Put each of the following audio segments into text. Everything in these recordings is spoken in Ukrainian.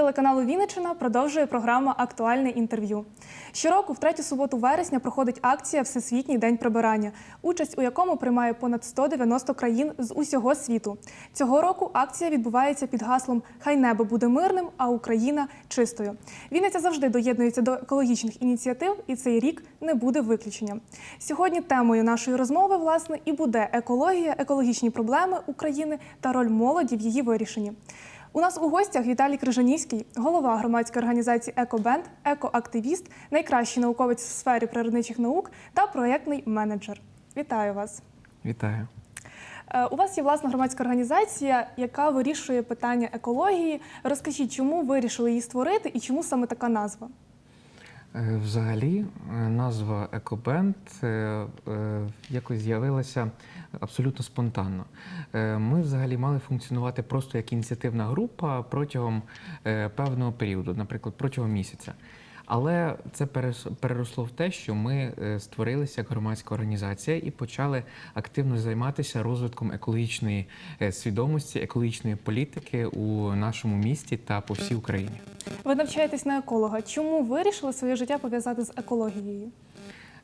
телеканалу Вінниччина продовжує програма Актуальне інтерв'ю. Щороку, в третю суботу вересня, проходить акція Всесвітній день прибирання, участь у якому приймає понад 190 країн з усього світу. Цього року акція відбувається під гаслом Хай небо буде мирним, а Україна чистою. Вінниця завжди доєднується до екологічних ініціатив, і цей рік не буде виключенням. Сьогодні темою нашої розмови власне і буде екологія, екологічні проблеми України та роль молоді в її вирішенні. У нас у гостях Віталій Крижанівський, голова громадської організації Екобенд, екоактивіст, найкращий науковець в сфері природничих наук та проєктний менеджер. Вітаю вас! Вітаю. Е, У вас є власна громадська організація, яка вирішує питання екології. Розкажіть, чому вирішили її створити і чому саме така назва? Е, Взагалі, е, назва Екобенд е, якось з'явилася абсолютно спонтанно. Ми взагалі мали функціонувати просто як ініціативна група протягом певного періоду, наприклад, протягом місяця. Але це переросло в те, що ми е, створилися як громадська організація і почали активно займатися розвитком екологічної е, свідомості, екологічної політики у нашому місті та по всій Україні. Ви навчаєтесь на еколога. Чому вирішили своє життя пов'язати з екологією?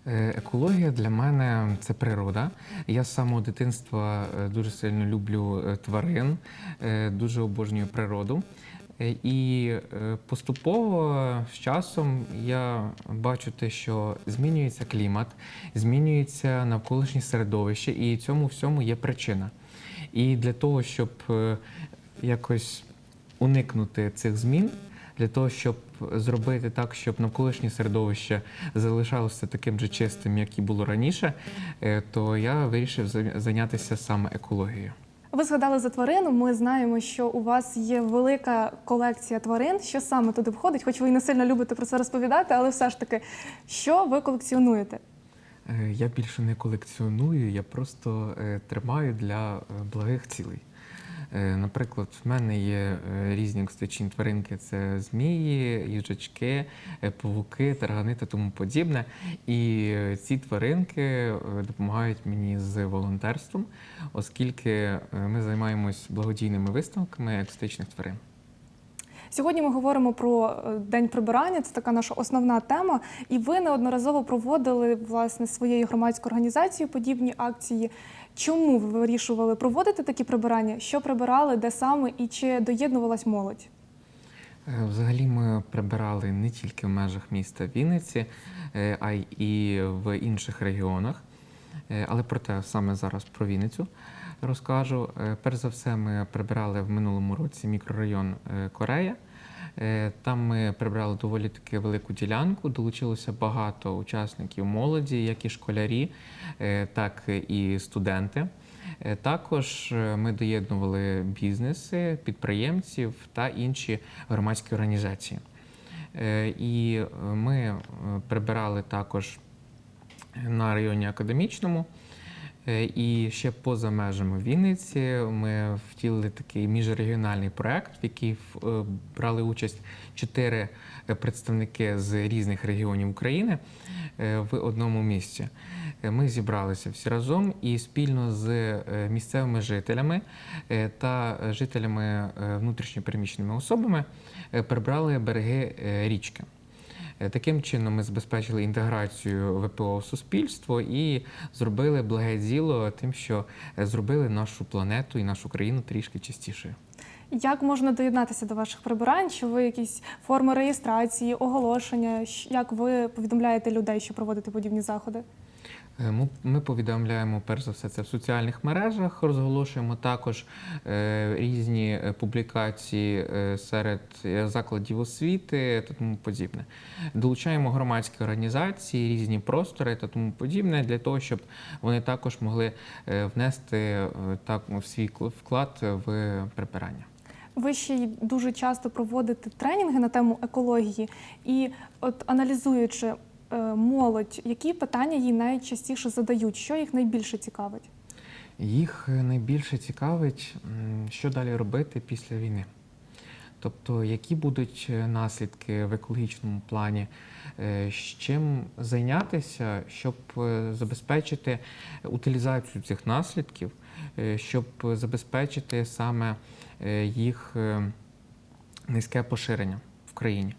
Е, Екологія для мене це природа. Я з самого дитинства дуже сильно люблю тварин, дуже обожнюю природу. Е, І е, поступово з часом я бачу те, що змінюється клімат, змінюється навколишнє середовище, і цьому всьому є причина. І для того, щоб е, якось уникнути цих змін, для того, щоб зробити так, щоб навколишнє середовище залишалося таким же чистим, як і було раніше, то я вирішив за- зайнятися саме екологією. Ви згадали за тварину. Ми знаємо, що у вас є велика колекція тварин. Що саме туди входить? Хоч ви і не сильно любите про це розповідати, але все ж таки, що ви колекціонуєте? Е, Я більше не колекціоную, я просто е, тримаю для е, благих цілей. Е, Наприклад, в мене є е, різні екзотичні тваринки: це змії, їжачки, е, павуки, таргани та тому подібне. І ці тваринки допомагають мені з волонтерством, оскільки ми займаємось благодійними виставками екзотичних тварин. Сьогодні ми говоримо про день прибирання. Це така наша основна тема. І ви неодноразово проводили власне своєю громадською організацією подібні акції. Чому ви вирішували проводити такі прибирання? Що прибирали, де саме і чи доєднувалась молодь? Е, Взагалі ми прибирали не тільки в межах міста Вінниці, е, а й і в інших регіонах. Е, Але проте саме зараз про Вінницю розкажу. Е, Перш за все, ми прибирали в минулому році мікрорайон е, Корея. Е, Там ми прибрали доволі таки велику ділянку. Долучилося багато учасників молоді, як і школярі, так і студенти. Також ми доєднували бізнеси, підприємців та інші громадські організації. І ми прибирали також на районі академічному. Е, І ще поза межами Вінниці ми втілили такий міжрегіональний проект, в який е, брали участь чотири е, представники з різних регіонів України в одному місці. Ми зібралися всі разом і спільно з місцевими жителями та жителями внутрішньопереміщеними особами прибрали береги річки. Е, Таким чином ми забезпечили інтеграцію ВПО в суспільство і зробили благе діло тим, що е, зробили нашу планету і нашу країну трішки чистішою. Як можна доєднатися до ваших прибирань? Чи ви якісь форми реєстрації, оголошення? Як ви повідомляєте людей, що проводите подібні заходи? Е, Ми, повідомляємо перш за все це в соціальних мережах. Розголошуємо також е, різні е, публікації серед закладів освіти та тому подібне. Долучаємо громадські організації, різні простори та тому подібне для того, щоб вони також могли внести так свій кл- вклад в прибирання. Ви ще й дуже часто проводите тренінги на тему екології, і от аналізуючи молодь, які питання їй найчастіше задають, що їх найбільше цікавить? Їх е, найбільше цікавить, що далі робити після війни. Тобто, які будуть е, наслідки в екологічному плані, е, з чим зайнятися, щоб е, забезпечити утилізацію цих наслідків, е, щоб забезпечити саме е, їх е, низьке поширення в країні.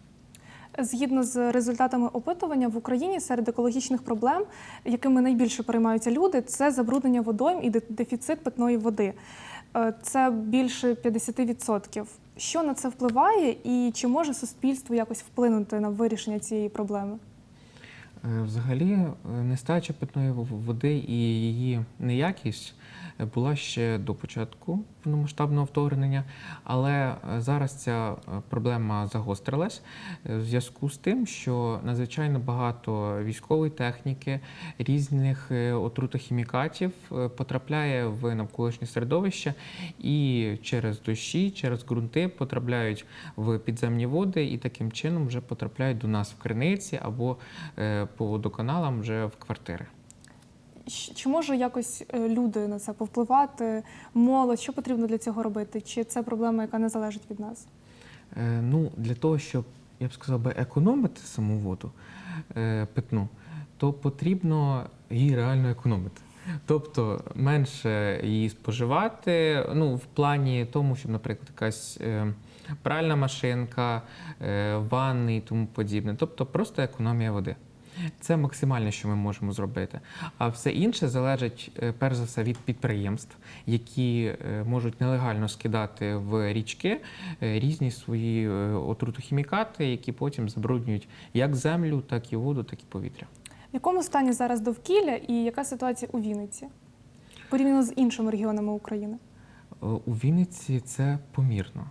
Згідно з результатами опитування в Україні серед екологічних проблем, якими найбільше переймаються люди, це забруднення водойм і дефіцит питної води. Е, Це більше 50%. Що на це впливає, і чи може суспільство якось вплинути на вирішення цієї проблеми? Е, Взагалі, е, нестача питної води і її неякість була ще до початку повномасштабного вторгнення, але е, зараз ця е, проблема загострилась е, в зв'язку з тим, що надзвичайно багато військової техніки, різних отрутохімікатів потрапляє в навколишнє середовище і через дощі, через ґрунти потрапляють в підземні води і таким чином вже потрапляють до нас в криниці або по водоканалам вже в квартири. Чи може якось е, люди на це повпливати? Молодь, що потрібно для цього робити? Чи це проблема, яка не залежить від нас? Е, Ну, для того, щоб, я б сказав би, економити саму воду е, питну, то потрібно її реально економити. Тобто менше її споживати, ну, в плані тому, щоб, наприклад, якась е, пральна машинка, е, ванни і тому подібне. Тобто просто економія води. Це максимальне, що ми можемо зробити. А все інше залежить е, перш за все від підприємств, які е, можуть нелегально скидати в річки е, різні свої отрутохімікати, які потім забруднюють як землю, так і воду, так і повітря. В якому стані зараз довкілля і яка ситуація у Вінниці порівняно з іншими регіонами України? У Вінниці це помірно.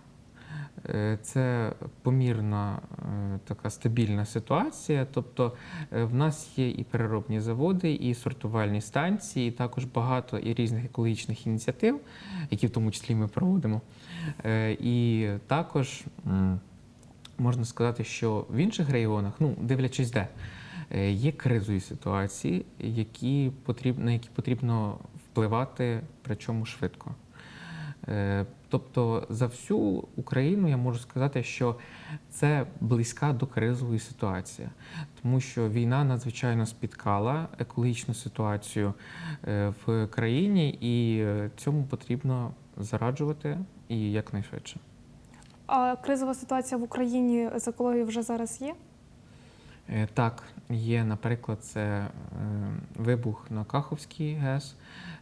Е, Це помірна е, така стабільна ситуація. Тобто е, в нас є і переробні заводи, і сортувальні станції, і також багато і різних екологічних ініціатив, які в тому числі ми проводимо. І також можна сказати, що в інших регіонах, ну дивлячись де, є кризові ситуації, які потрібно, на які потрібно впливати, причому швидко. Е, Тобто за всю Україну я можу сказати, що це близька до кризової ситуації, тому що війна надзвичайно спіткала екологічну ситуацію е, в країні, і е, цьому потрібно зараджувати і якнайшвидше. А кризова ситуація в Україні з екологією вже зараз є? Так, є, наприклад, це е, вибух на Каховській ГЕС,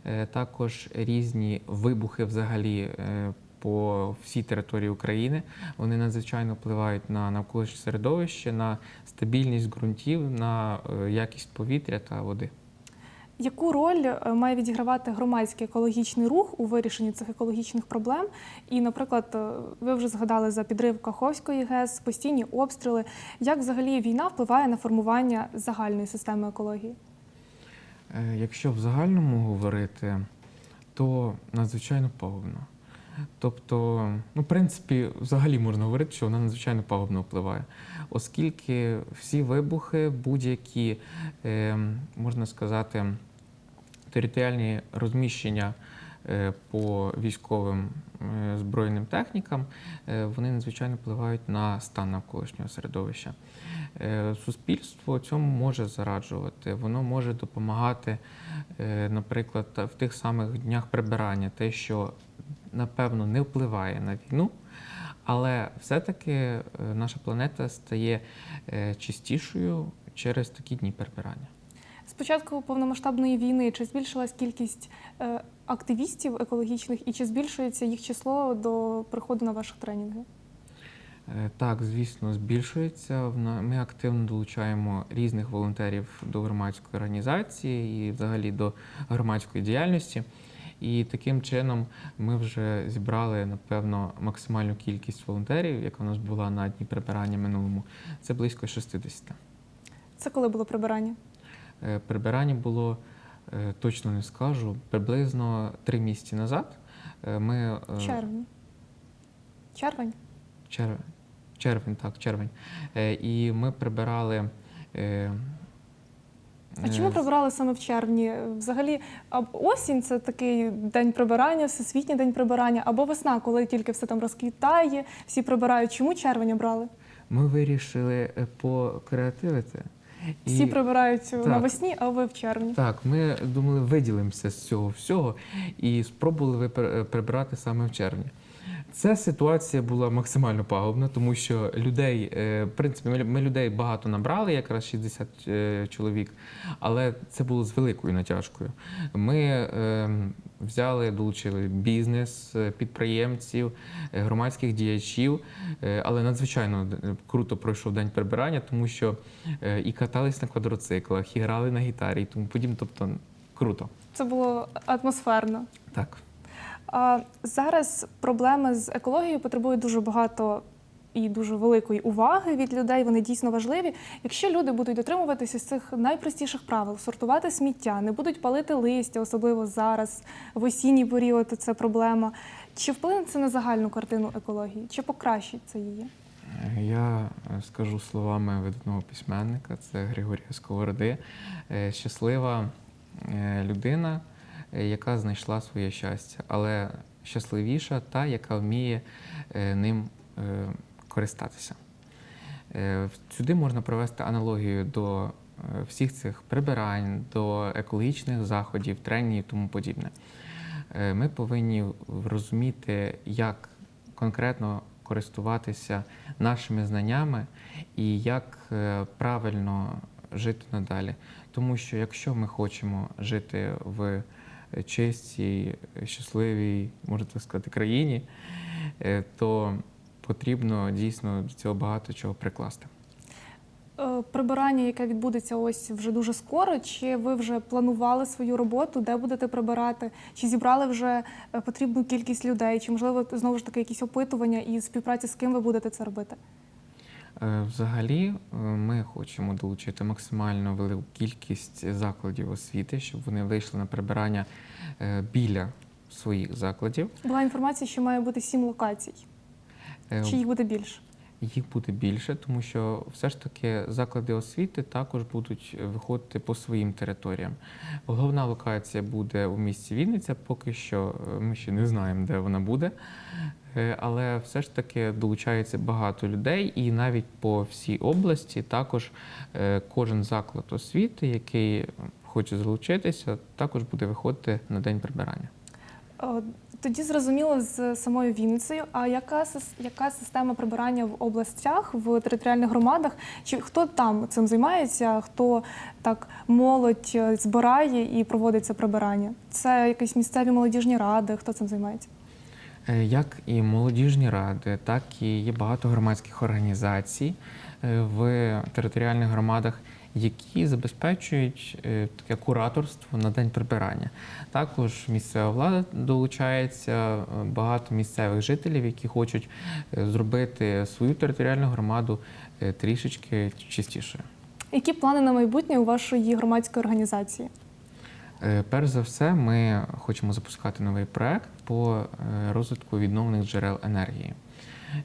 е, також різні вибухи взагалі е, по всій території України. Вони надзвичайно впливають на навколишнє середовище, на стабільність ґрунтів, на якість повітря та води. Яку роль е, має відігравати громадський екологічний рух у вирішенні цих екологічних проблем? І, наприклад, е, ви вже згадали за підрив Каховської ГЕС, постійні обстріли. Як взагалі війна впливає на формування загальної системи екології? Е, Якщо в загальному говорити, то надзвичайно пагубно. Тобто, ну, в принципі, взагалі можна говорити, що вона надзвичайно пагубно впливає, оскільки всі вибухи, будь-які, е, можна сказати, територіальні розміщення е, по військовим е, збройним технікам, вони надзвичайно впливають на стан навколишнього середовища. Суспільство цьому може зараджувати, воно може допомагати, наприклад, в тих самих днях прибирання, те, що напевно не впливає на війну, але все-таки е, наша планета стає е, чистішою через такі дні прибирання. З початку повномасштабної війни чи збільшилась кількість е, активістів екологічних і чи збільшується їх число до приходу на ваші тренінги? Так, звісно, збільшується. Ми активно долучаємо різних волонтерів до громадської організації і взагалі до громадської діяльності. І таким чином ми вже зібрали, напевно, максимальну кількість волонтерів, яка у нас була на дні прибирання минулому. Це близько 60. Це коли було прибирання? Е, Прибирання було, е, точно не скажу, приблизно три місяці назад. Е, Ми, В червні. Червень? Червень. Червень, так, червень. І ми прибирали. Е, А е, чому прибирали саме в червні? Взагалі, осінь це такий день прибирання, всесвітній день прибирання, або весна, коли тільки все там розквітає, всі прибирають. Чому червень брали? Ми вирішили е, покреативити. І- Всі прибирають Так. навесні, а ви в червні. Так, ми думали, виділимося з цього всього і спробували прибрати саме в червні. Ця ситуація була максимально пагубна, тому що людей, е, в принципі, ми, людей багато набрали, якраз 60 е, чоловік, але це було з великою натяжкою. Ми е, взяли, долучили бізнес, е, підприємців, громадських діячів, але надзвичайно круто пройшов день прибирання, тому що і катались на квадроциклах, і грали на гітарі, і тому подібне. Тобто круто. Це було атмосферно. Так. Зараз проблеми з екологією потребують дуже багато і дуже великої уваги від людей. Вони дійсно важливі. Якщо люди будуть дотримуватися цих найпростіших правил, сортувати сміття, не будуть палити листя, особливо зараз, в осінній період це проблема. Чи вплине це на загальну картину екології? Чи покращить це її? Я скажу словами видатного письменника, це Григорія Сковороди. Е, Щаслива е, людина, яка знайшла своє щастя, але щасливіша та, яка вміє е, ним е, користатися. Е, Сюди можна провести аналогію до е, всіх цих прибирань, до екологічних заходів, тренінгів і тому подібне. Е, Ми повинні розуміти, як конкретно користуватися нашими знаннями і як е, правильно жити надалі. Тому що якщо ми хочемо жити в чистій, щасливій, можна так сказати, країні, е, то потрібно дійсно до цього багато чого прикласти. Е, Прибирання, яке відбудеться ось вже дуже скоро. Чи ви вже планували свою роботу, де будете прибирати? Чи зібрали вже е, потрібну кількість людей? Чи можливо знову ж таки якісь опитування і співпраця з ким ви будете це робити? Е, Взагалі, е, ми хочемо долучити максимально велику кількість закладів освіти, щоб вони вийшли на прибирання е, біля своїх закладів. Була інформація, що має бути сім локацій. Чи їх буде більше? Їх буде більше, тому що все ж таки заклади освіти також будуть виходити по своїм територіям. Головна локація буде у місті Вінниця. Поки що ми ще не знаємо, де вона буде. Е, Але все ж таки долучається багато людей, і навіть по всій області також е, кожен заклад освіти, який хоче залучитися, також буде виходити на день прибирання. Тоді зрозуміло з самою Вінницею. А яка яка система прибирання в областях, в територіальних громадах? Чи хто там цим займається? Хто так молодь е, збирає і проводить це прибирання? Це якісь місцеві молодіжні ради? Хто цим займається? Е, Як і молодіжні ради, так і є багато громадських організацій е, в територіальних громадах, які забезпечують е, таке кураторство на день прибирання. Також місцева влада долучається, багато місцевих жителів, які хочуть зробити свою територіальну громаду трішечки чистішою. Які плани на майбутнє у вашої громадської організації? Е, Перш за все, ми хочемо запускати новий проект по е, розвитку відновлених джерел енергії.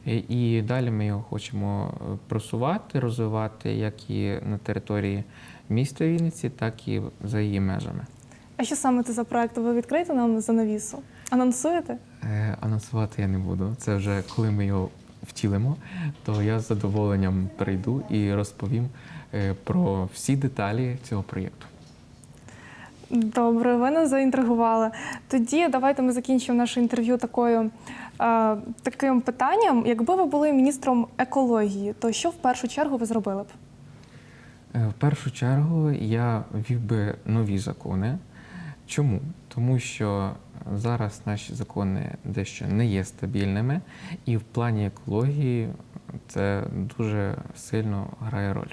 І далі ми його хочемо е, просувати, розвивати як і на території міста Вінниці, так і за її межами. А що саме це за проект? Ви відкрите нам за навісу? Анонсуєте? Е, Анонсувати я не буду. Це вже коли ми його втілимо, то я з задоволенням прийду і розповім про всі деталі цього проєкту. Добре, ви нас заінтригували. Тоді давайте ми закінчимо наше інтерв'ю такою, е, таким питанням. Якби ви були міністром екології, то що в першу чергу ви зробили б? Е, В першу чергу я ввів би нові закони. Чому? Тому що зараз наші закони дещо не є стабільними, і в плані екології це дуже сильно грає роль.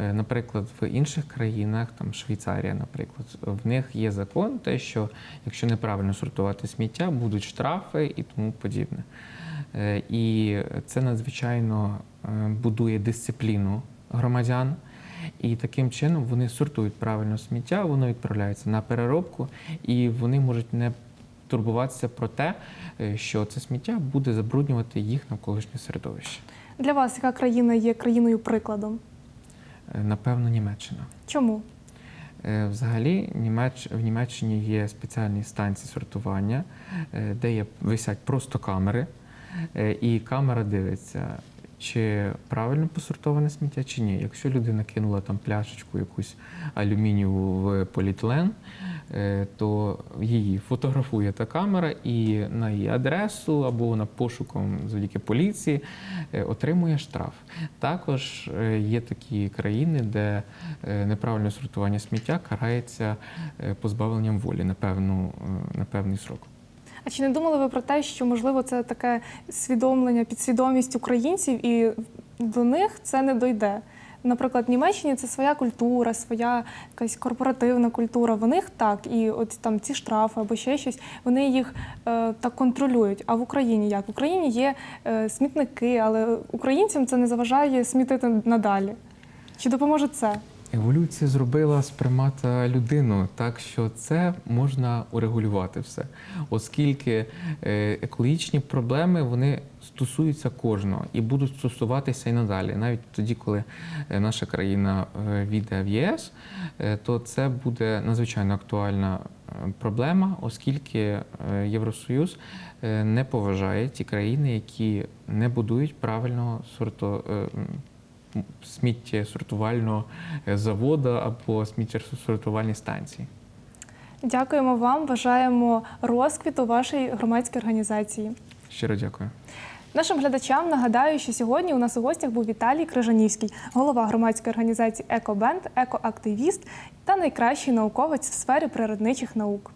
Е, Наприклад, в інших країнах, там Швейцарія, наприклад, в них є закон, те, що якщо неправильно сортувати сміття, будуть штрафи і тому подібне. Е, І це надзвичайно е, будує дисципліну громадян. І таким чином вони сортують правильно сміття, воно відправляється на переробку, і вони можуть не турбуватися про те, що це сміття буде забруднювати їх навколишнє середовище. Для вас яка країна є країною прикладом? Е, Напевно, Німеччина. Чому? Е, Взагалі, в Німеччині є спеціальні станції сортування, е, де є висять просто камери, і камера дивиться, чи правильно посортоване сміття, чи ні. Якщо людина кинула там пляшечку якусь алюмінієву в поліетилен, то її фотографує та камера і на її адресу або на пошуком завдяки поліції е, отримує штраф. Також е, є такі країни, де е, неправильне сортування сміття карається е, позбавленням волі на, певну, е, на певний срок. А чи не думали ви про те, що можливо це таке свідомлення, підсвідомість українців, і до них це не дойде? Наприклад, в Німеччині це своя культура, своя якась корпоративна культура. В них так, і от там ці штрафи або ще щось, вони їх е, так контролюють. А в Україні як? В Україні є е, смітники, але українцям це не заважає смітити надалі. Чи допоможе це? Еволюція зробила з примата людину, так що це можна урегулювати все, оскільки е, екологічні проблеми вони стосуються кожного і будуть стосуватися і надалі. Навіть тоді, коли е, наша країна е, війде в ЄС, то це буде надзвичайно актуальна проблема, оскільки Євросоюз не поважає ті країни, які не будують правильного сорту. Сміттєсортувального е, заводу або сміттєсортувальні станції. Дякуємо вам. Бажаємо розквіту вашої громадської організації. Щиро дякую. Нашим глядачам нагадаю, що сьогодні у нас у гостях був Віталій Крижанівський, голова громадської організації Екобенд, екоактивіст та найкращий науковець в сфері природничих наук.